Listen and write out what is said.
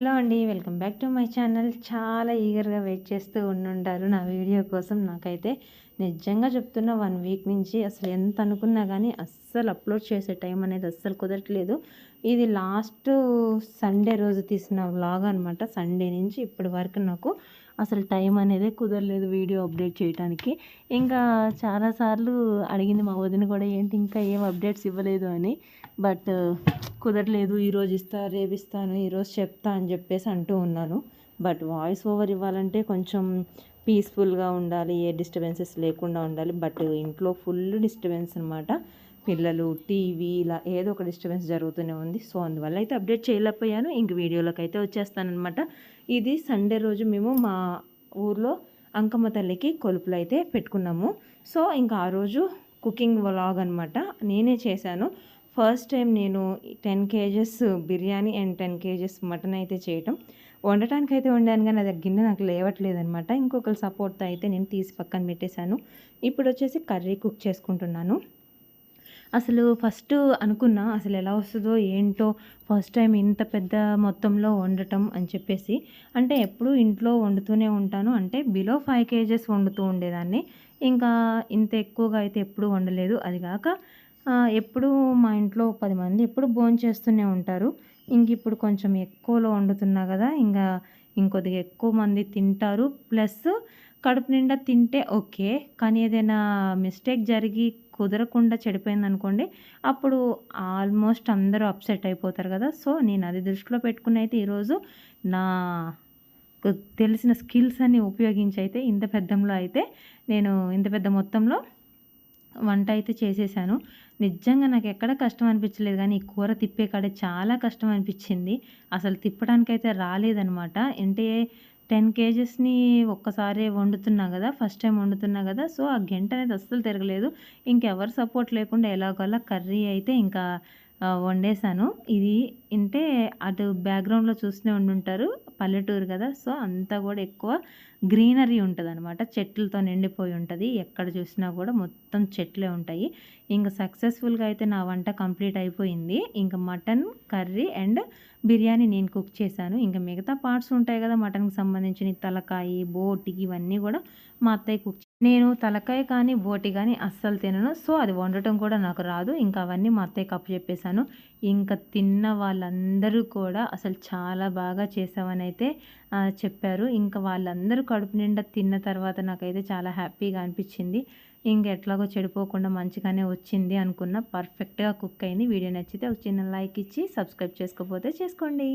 Hello అండి welcome back to my channel. చాలా ఈగర్గా వెయిట్ చేస్తూ ఉండుంటారు నా వీడియో కోసం. నాకైతే నిజంగా చెప్తున్న వన్ వీక్ నుంచి అసలు ఎంత అనుకున్నా కానీ అస్సలు అప్లోడ్ చేసే టైం అనేది అస్సలు కుదరట్లేదు. ఇది లాస్ట్ సండే రోజు తీసిన వ్లాగ్ అనమాట సండే నుంచి ఇప్పటి వరకు నాకు అసలు టైం అనేది కుదరలేదు వీడియో అప్డేట్ చేయడానికి ఇంకా చాలాసార్లు అడిగింది మా వదిన కూడా ఏంటి ఇంకా ఏం అప్డేట్స్ ఇవ్వలేదు అని. బట్ కుదరలేదు ఈరోజు ఇస్తా రేపు ఇస్తాను ఈరోజు చెప్తా అని చెప్పేసి అంటూ ఉన్నాను. బట్ వాయిస్ ఓవర్ ఇవ్వాలంటే కొంచెం పీస్ఫుల్గా ఉండాలి ఏ డిస్టర్బెన్సెస్ లేకుండా ఉండాలి. బట్ ఇంట్లో ఫుల్ డిస్టర్బెన్స్ అనమాట పిల్లలు టీవీ ఇలా ఏదో ఒక డిస్టర్బెన్స్ జరుగుతూనే ఉంది. సో అందువల్ల అయితే అప్డేట్ చేయలేకపోయాను. ఇంక వీడియోలోకి అయితే వచ్చేస్తానమాట ఇది సండే రోజు మేము మా ఊర్లో అంకమ్మ తల్లికి కొలుపులు అయితే పెట్టుకున్నాము. సో ఇంకా ఆ రోజు కుకింగ్ వ్లాగ్ అనమాట నేనే చేశాను. ఫస్ట్ టైం నేను ten kgs biryani and ten kgs mutton అయితే చేయటం. వండటానికి అయితే వండాను కానీ అది గిన్నె నాకు లేవట్లేదనమాట ఇంకొకరి సపోర్ట్తో అయితే నేను తీసి పక్కన పెట్టేశాను. ఇప్పుడు వచ్చేసి కర్రీ కుక్ చేసుకుంటున్నాను. అసలు ఫస్ట్ అనుకున్నా అసలు ఎలా వస్తుందో ఏంటో ఫస్ట్ టైం ఇంత పెద్ద మొత్తంలో వండటం అని చెప్పేసి. అంటే ఎప్పుడు ఇంట్లో వండుతూనే ఉంటాను. అంటే బిలో ఫైవ్ కేజెస్ వండుతూ ఉండేదాన్ని. ఇంకా ఇంత ఎక్కువగా అయితే ఎప్పుడు వండలేదు. అది కాక ఎప్పుడూ మా ఇంట్లో పది మంది ఎప్పుడు భోజనం చేస్తూనే ఉంటారు. ఇంక ఇప్పుడు కొంచెం ఎక్కువలో వండుతున్నా కదా ఇంకా ఇంకొద్దిగా ఎక్కువ మంది తింటారు. ప్లస్ కడుపు నిండా తింటే ఓకే కానీ ఏదైనా మిస్టేక్ జరిగి కుదరకుండా చెడిపోయింది అనుకోండి అప్పుడు ఆల్మోస్ట్ అందరూ అప్సెట్ అయిపోతారు కదా. సో నేను అది దృష్టిలో పెట్టుకుని అయితే ఈరోజు నా తెలిసిన స్కిల్స్ అన్ని ఉపయోగించి అయితే ఇంత పెద్దంలో అయితే నేను ఇంత పెద్ద మొత్తంలో వంట అయితే చేసేసాను. నిజంగా నాకు ఎక్కడ కష్టం అనిపించలేదు కానీ ఈ కూర తిప్పే కాడ చాలా కష్టం అనిపించింది. అసలు తిప్పడానికైతే రాలేదనమాట అంటే టెన్ కేజెస్ని ఒక్కసారి వండుతున్నా కదా ఫస్ట్ టైం వండుతున్నా కదా సో ఆ గంట అనేది అస్సలు తిరగలేదు. ఇంకెవరు సపోర్ట్ లేకుండా ఎలాగోలా కర్రీ అయితే ఇంకా వండేసాను ఇది అంటే అటు బ్యాక్గ్రౌండ్లో చూస్తూనే ఉండుంటారు. పల్లెటూరు కదా సో అంతా కూడా ఎక్కువ గ్రీనరీ ఉంటుంది అనమాట చెట్లతో నిండిపోయి ఉంటుంది. ఎక్కడ చూసినా కూడా మొత్తం చెట్లే ఉంటాయి. ఇంకా సక్సెస్ఫుల్గా అయితే నా వంట కంప్లీట్ అయిపోయింది. ఇంకా మటన్ కర్రీ అండ్ బిర్యానీ నేను కుక్ చేశాను. ఇంకా మిగతా పార్ట్స్ ఉంటాయి కదా మటన్కి సంబంధించిన తలకాయి బోటి ఇవన్నీ కూడా మా అత్తయ్య కుక్ నేను తలకాయ కానీ బోటి కానీ అస్సలు తినను. సో అది వండటం కూడా నాకు రాదు. ఇంకా అవన్నీ మా అత్తయ్య కప్పు చెప్పేశాను. ఇంకా తిన్న వాళ్ళందరూ కూడా అసలు చాలా బాగా చేసామని అయితే చెప్పారు. ఇంకా వాళ్ళందరూ కడుపు నిండా తిన్న తర్వాత నాకైతే చాలా హ్యాపీగా అనిపించింది. ఇంక ఎట్లాగో చెడిపోకుండా మంచిగానే వచ్చింది అనుకున్న పర్ఫెక్ట్గా కుక్ అయింది. వీడియో నచ్చితే ఒక చిన్న లైక్ ఇచ్చి సబ్స్క్రైబ్ చేసుకోకపోతే చేసుకోండి.